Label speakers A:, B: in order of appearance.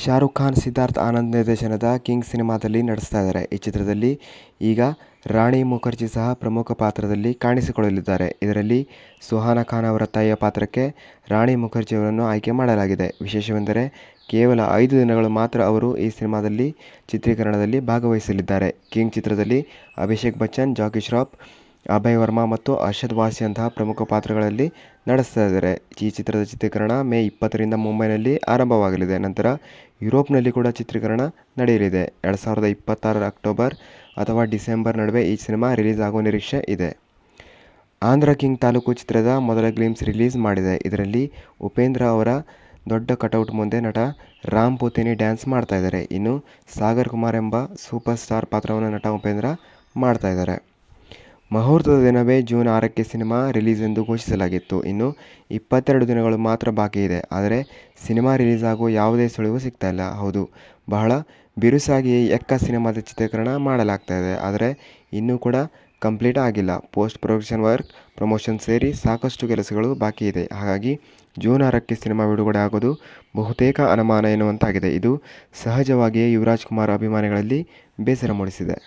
A: ಶಾರುಖ್ ಖಾನ್ ಸಿದ್ಧಾರ್ಥ್ ಆನಂದ್ ನಿರ್ದೇಶನದ ಕಿಂಗ್ ಸಿನಿಮಾದಲ್ಲಿ ನಟಿಸ್ತಾ ಇದ್ದಾರೆ. ಈ ಚಿತ್ರದಲ್ಲಿ ಈಗ ರಾಣಿ ಮುಖರ್ಜಿ ಸಹ ಪ್ರಮುಖ ಪಾತ್ರದಲ್ಲಿ ಕಾಣಿಸಿಕೊಳ್ಳಲಿದ್ದಾರೆ. ಇದರಲ್ಲಿ ಸುಹಾನಾ ಖಾನ್ ಅವರ ತಾಯಿಯ ಪಾತ್ರಕ್ಕೆ ರಾಣಿ ಮುಖರ್ಜಿ ಅವರನ್ನು ಆಯ್ಕೆ ಮಾಡಲಾಗಿದೆ. ವಿಶೇಷವೆಂದರೆ ಕೇವಲ ಐದು ದಿನಗಳು ಮಾತ್ರ ಅವರು ಈ ಸಿನಿಮಾದಲ್ಲಿ ಚಿತ್ರೀಕರಣದಲ್ಲಿ ಭಾಗವಹಿಸಲಿದ್ದಾರೆ. ಕಿಂಗ್ ಚಿತ್ರದಲ್ಲಿ ಅಭಿಷೇಕ್ ಬಚ್ಚನ್ ಜಾಕಿ ಶ್ರಾಫ್ ಅಭಯ್ ವರ್ಮಾ ಮತ್ತು ಅರ್ಷದ್ ವಾಸಿಯಂತಹ ಪ್ರಮುಖ ಪಾತ್ರಗಳಲ್ಲಿ ನಡೆಸ್ತಾ ಇದ್ದಾರೆ. ಈ ಚಿತ್ರದ ಚಿತ್ರೀಕರಣ ಮೇ ಇಪ್ಪತ್ತರಿಂದ ಮುಂಬೈನಲ್ಲಿ ಆರಂಭವಾಗಲಿದೆ. ನಂತರ ಯುರೋಪ್ನಲ್ಲಿ ಕೂಡ ಚಿತ್ರೀಕರಣ ನಡೆಯಲಿದೆ. ಎರಡು ಸಾವಿರದ ಇಪ್ಪತ್ತಾರರ ಅಕ್ಟೋಬರ್ ಅಥವಾ ಡಿಸೆಂಬರ್ ನಡುವೆ ಈ ಸಿನಿಮಾ ರಿಲೀಸ್ ಆಗುವ ನಿರೀಕ್ಷೆ ಇದೆ. ಆಂಧ್ರ ಕಿಂಗ್ ತಾಲೂಕು ಚಿತ್ರದ ಮೊದಲ ಗ್ಲಿಮ್ಸ್ ರಿಲೀಸ್ ಮಾಡಿದೆ. ಇದರಲ್ಲಿ ಉಪೇಂದ್ರ ಅವರ ದೊಡ್ಡ ಕಟೌಟ್ ಮುಂದೆ ನಟ ರಾಮ್ ಪೋತಿನಿ ಡ್ಯಾನ್ಸ್ ಮಾಡ್ತಾ ಇದ್ದಾರೆ. ಇನ್ನು ಸಾಗರ್ ಕುಮಾರ್ ಎಂಬ ಸೂಪರ್ ಸ್ಟಾರ್ ಪಾತ್ರವನ್ನು ನಟ ಉಪೇಂದ್ರ ಮಾಡ್ತಾ ಇದ್ದಾರೆ. ಮುಹೂರ್ತದ ದಿನವೇ ಜೂನ್ ಆರಕ್ಕೆ ಸಿನಿಮಾ ರಿಲೀಸ್ ಎಂದು ಘೋಷಿಸಲಾಗಿತ್ತು. ಇನ್ನು ಇಪ್ಪತ್ತೆರಡು ದಿನಗಳು ಮಾತ್ರ ಬಾಕಿ ಇದೆ. ಆದರೆ ಸಿನಿಮಾ ರಿಲೀಸ್ ಆಗುವ ಯಾವುದೇ ಸುಳಿವು ಸಿಗ್ತಾ ಇಲ್ಲ ಹೌದು, ಬಹಳ ಬಿರುಸಾಗಿ ಎಕ್ಕ ಸಿನಿಮಾದ ಚಿತ್ರೀಕರಣ ಮಾಡಲಾಗ್ತಾ ಇದೆ ಆದರೆ ಇನ್ನೂ ಕೂಡ ಕಂಪ್ಲೀಟ್ ಆಗಿಲ್ಲ. ಪೋಸ್ಟ್ ಪ್ರೊಡಕ್ಷನ್ ವರ್ಕ್, ಪ್ರಮೋಷನ್ ಸೇರಿ ಸಾಕಷ್ಟು ಕೆಲಸಗಳು ಬಾಕಿ ಇದೆ. ಹಾಗಾಗಿ ಜೂನ್ ಆರಕ್ಕೆ ಸಿನಿಮಾ ಬಿಡುಗಡೆ ಆಗೋದು ಬಹುತೇಕ ಅನುಮಾನ ಎನ್ನುವಂತಾಗಿದೆ. ಇದು ಸಹಜವಾಗಿಯೇ ಯುವರಾಜ್ ಕುಮಾರ್ ಅಭಿಮಾನಿಗಳಲ್ಲಿ ಬೇಸರ ಮೂಡಿಸಿದೆ.